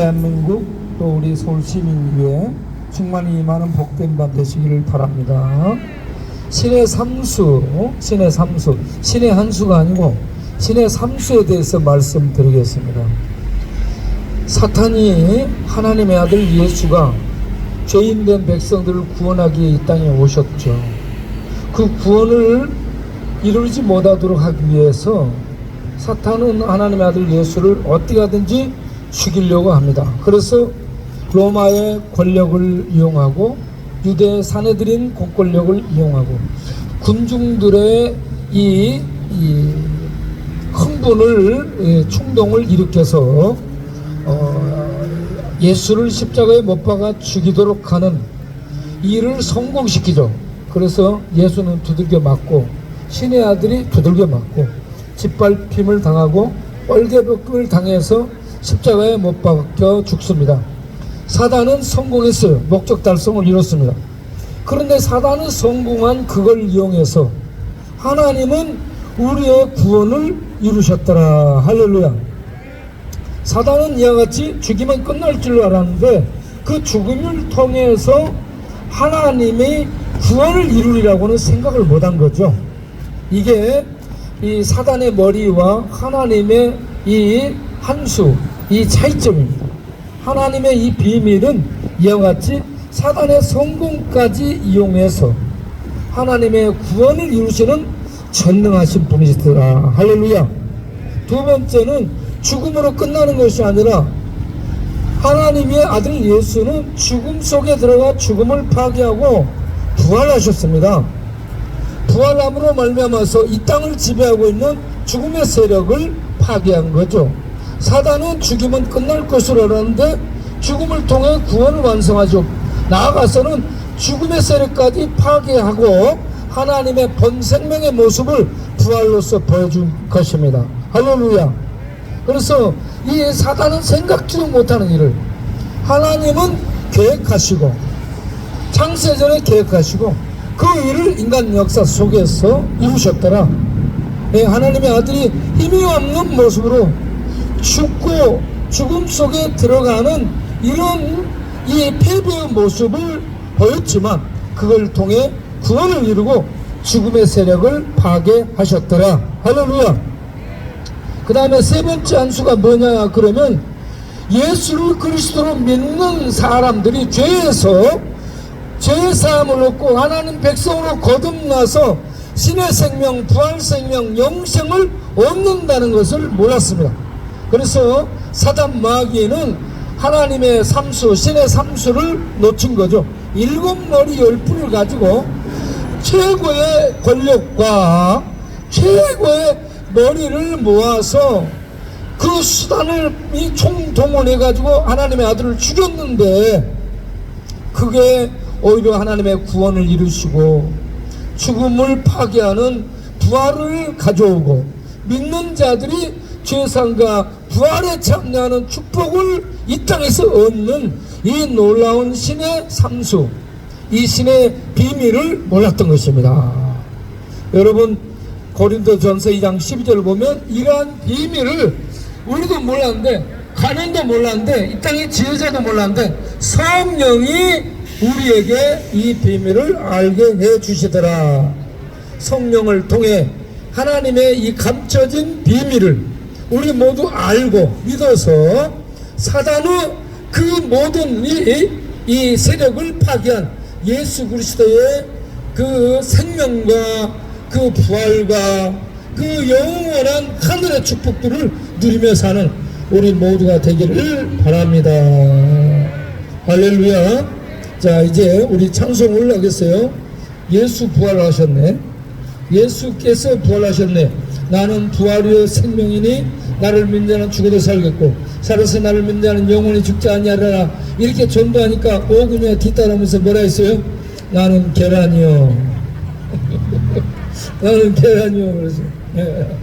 대한민국 또 우리 서울 시민 위에 충만히 많은 복된 밤 되시기를 바랍니다. 신의 삼수, 신의 삼수, 신의 한 수가 아니고 신의 삼수에 대해서 말씀드리겠습니다. 사탄이 하나님의 아들 예수가 죄인된 백성들을 구원하기 위해 이 땅에 오셨죠. 그 구원을 이루지 못하도록 하기 위해서 사탄은 하나님의 아들 예수를 어떻게 하든지 죽이려고 합니다. 그래서 로마의 권력을 이용하고 유대 사내들인 공권력을 이용하고 군중들의 이, 이 흥분을 예, 충동을 일으켜서 어, 예수를 십자가에 못 박아 죽이도록 하는 일을 성공시키죠. 그래서 예수는 두들겨 맞고 신의 아들이 두들겨 맞고 짓밟힘을 당하고 뻘개벗김을 당해서 십자가에 못 박혀 죽습니다. 사단은 성공했어요. 목적 달성을 이뤘습니다. 그런데 사단은 성공한 그걸 이용해서 하나님은 우리의 구원을 이루셨더라. 할렐루야. 사단은 이와 같이 죽이면 끝날 줄 알았는데 그 죽음을 통해서 하나님의 구원을 이루리라고는 생각을 못한 거죠. 이게 이 사단의 머리와 하나님의 이 한수, 이 차이점입니다. 하나님의 이 비밀은 이와 같이 사단의 성공까지 이용해서 하나님의 구원을 이루시는 전능하신 분이시더라. 할렐루야. 두 번째는 죽음으로 끝나는 것이 아니라 하나님의 아들 예수는 죽음 속에 들어가 죽음을 파괴하고 부활하셨습니다. 부활함으로 말미암아서 이 땅을 지배하고 있는 죽음의 세력을 파괴한 거죠. 사단은 죽이면 끝날 것으로 알았는데 죽음을 통해 구원을 완성하죠. 나아가서는 죽음의 세력까지 파괴하고 하나님의 본 생명의 모습을 부활로서 보여준 것입니다. 할렐루야. 그래서 이 사단은 생각지도 못하는 일을 하나님은 계획하시고 창세전에 계획하시고 그 일을 인간 역사 속에서 이루셨더라. 예, 하나님의 아들이 힘이 없는 모습으로 죽고 죽음 속에 들어가는 이런 이 패배의 모습을 보였지만 그걸 통해 구원을 이루고 죽음의 세력을 파괴하셨더라. 할렐루야. 그 다음에 세 번째 한수가 뭐냐 그러면 예수를 그리스도로 믿는 사람들이 죄에서 죄의 사함을 얻고 하나님 백성으로 거듭나서 신의 생명, 부활 생명, 영생을 얻는다는 것을 몰랐습니다. 그래서 사단 마귀는 하나님의 삼수, 신의 삼수를 놓친 거죠. 일곱 머리 열 뿔을 가지고 최고의 권력과 최고의 머리를 모아서 그 수단을 이 총동원해 가지고 하나님의 아들을 죽였는데 그게 오히려 하나님의 구원을 이루시고 죽음을 파괴하는 부활을 가져오고 믿는 자들이 죄상과 부활에 참여하는 축복을 이 땅에서 얻는 이 놀라운 신의 삼수 이 신의 비밀을 몰랐던 것입니다. 여러분 고린도 전서 2장 12절을 보면 이러한 비밀을 우리도 몰랐는데 가는도 몰랐는데 이 땅의 지혜자도 몰랐는데 성령이 우리에게 이 비밀을 알게 해 주시더라. 성령을 통해 하나님의 이 감춰진 비밀을 우리 모두 알고 믿어서 사단의 그 모든 이, 이 세력을 파괴한 예수 그리스도의 그 생명과 그 부활과 그 영원한 하늘의 축복들을 누리며 사는 우리 모두가 되기를 바랍니다. 할렐루야. 자, 이제 우리 찬송 올라가겠어요. 예수 부활하셨네. 예수께서 부활하셨네. 나는 부활이요 생명이니 나를 믿는 죽어도 살겠고 살아서 나를 믿는 영원히 죽지 아니하리라. 이렇게 전도하니까 오군이가 뒤따르면서 뭐라 했어요? 나는 계란이요. 나는 계란이요. 그래서 예.